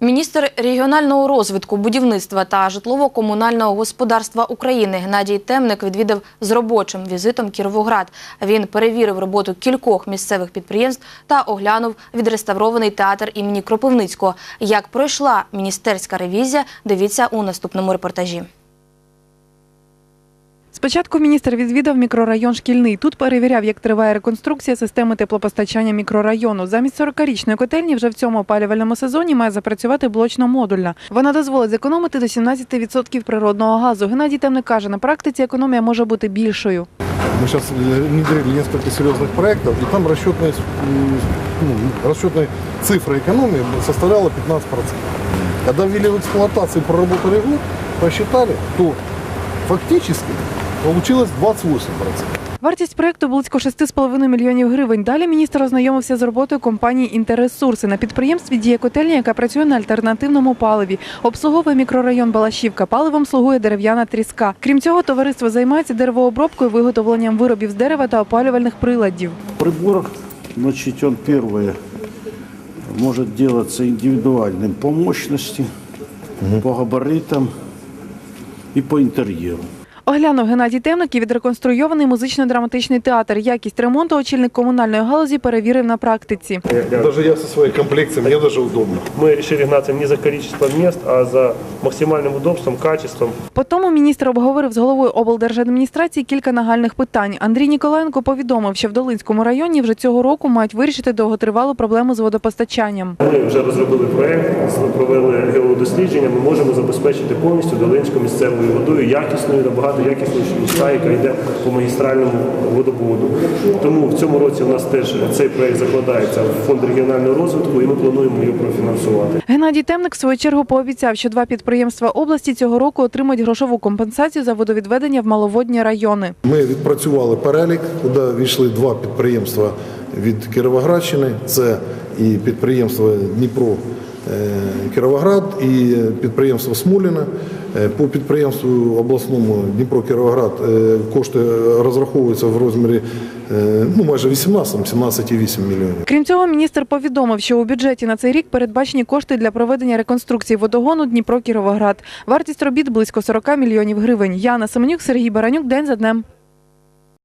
Міністр регіонального розвитку, будівництва та житлово-комунального господарства України Геннадій Темник відвідав з робочим візитом Кіровоград. Він перевірив роботу кількох місцевих підприємств та оглянув відреставрований театр імені Кропивницького. Як пройшла міністерська ревізія, дивіться у наступному репортажі. Спочатку міністр відвідав мікрорайон Шкільний. Тут перевіряв, як триває реконструкція системи теплопостачання мікрорайону. Замість 40-річної котельні вже в цьому опалювальному сезоні має запрацювати блочно-модульна. Вона дозволить зекономити до 17% природного газу. Геннадій Темник каже, на практиці економія може бути більшою. Мы сейчас внедрили несколько серьезных проектов, и там расчетная, м, ну, расчетная цифра экономии составляла 15%. Когда ввели в эксплуатацию, проработали год, посчитали, то фактически получилось 28%. Вартість проекту близько 6,5 мільйонів гривень. Далі міністр ознайомився з роботою компанії «Інтерресурси». На підприємстві діє котельня, яка працює на альтернативному паливі. Обслуговує мікрорайон Балашівка. Паливом слугує дерев'яна тріска. Крім цього, товариство займається деревообробкою, виготовленням виробів з дерева та опалювальних приладів. Прибор, значит, он первое может делаться индивидуальным по мощности, по габаритам и по интерьеру. Оглянув Геннадій Темник і відреконструйований музично-драматичний театр. Якість ремонту очільник комунальної галузі перевірив на практиці. Даже я со своей комплекцией, мне даже удобно. Мы решили гнаться не за количеством мест, а за максимальным удобством, качеством. По тому міністр обговорив з головою облдержадміністрації кілька нагальних питань. Андрій Ніколаєнко повідомив, що в Долинському районі вже цього року мають вирішити довготривалу проблему з водопостачанням. Ми вже розробили проект, провели геодослідження. Ми можемо забезпечити повністю Долинську місцевою водою якісною, набагато якіснішою, ніж та, яка йде по магістральному водопроводу. Тому в цьому році у нас теж цей проект закладається в фонд регіонального розвитку, і ми плануємо його профінансувати. Геннадій Темник в свою чергу пообіцяв, що два підприємства області цього року отримають грошову компенсацію за водовідведення в маловодні райони. Ми відпрацювали перелік, куди війшли два підприємства від Кіровоградщини. Це і підприємство Дніпро е, Кіровоград, і підприємство Смоліна. Е, По підприємству обласному Дніпро Кіровоград е, кошти розраховуються в розмірі ну, майже 18-17,8 мільйонів. Крім цього, міністр повідомив, що у бюджеті на цей рік передбачені кошти для проведення реконструкції водогону Дніпро-Кіровоград. Вартість робіт близько 40 мільйонів гривень. Яна Семенюк, Сергій Баранюк. День за днем.